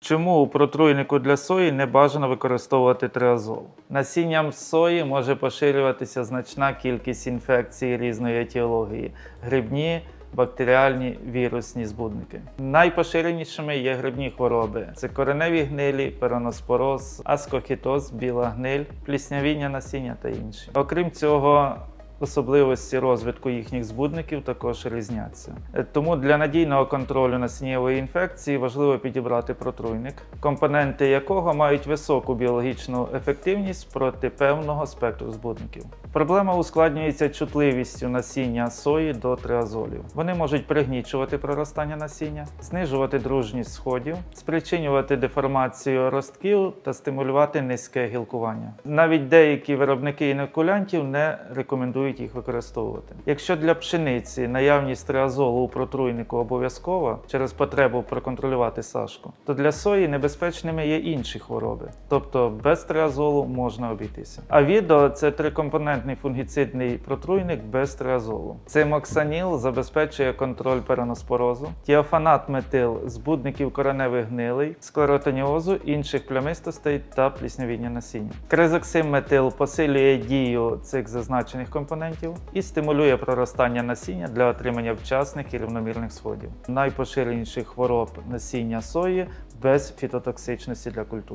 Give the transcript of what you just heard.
Чому у протруйнику для сої не бажано використовувати триазол? Насінням сої може поширюватися значна кількість інфекцій різної етіології грибні, бактеріальні, вірусні збудники. Найпоширенішими є грибні хвороби: це кореневі гнилі, пероноспороз, аскохітоз, біла гниль, пліснявіння насіння та інші. Окрім цього, Особливості розвитку їхніх збудників також різняться. Е, Тому для надійного контролю насіннєвої інфекції важливо підібрати протруйник, компоненти якого мають високу біологічну ефективність проти певного спектру збудників. Проблема ускладнюється чутливістю насіння сої до триазолів. Вони можуть пригнічувати проростання насіння, знижувати дружність сходів, спричинювати деформацію ростків та стимулювати низьке гілкування. Навіть деякі виробники інокулянтів не рекомендують їх використовувати. Якщо для пшениці наявність триазолу у протруйнику обов'язкова через потребу проконтролювати сашку, то для сої небезпечними є інші хвороби, тобто без триазолу можна обійтися. А відео це трикомпонентний фунгіцидний протруйник без триазолу. Цимоксаніл забезпечує контроль пероноспорозу, тіофанат метил збудників кореневих гнилей, склеротоніозу, інших плямистостей та пліснявіння насіння. Кризоксим метил посилює дію цих зазначених компонентів і стимулює проростання насіння для отримання вчасних і рівномірних сходів. Найпоширеніших хвороб насіння сої без фітотоксичності для культури.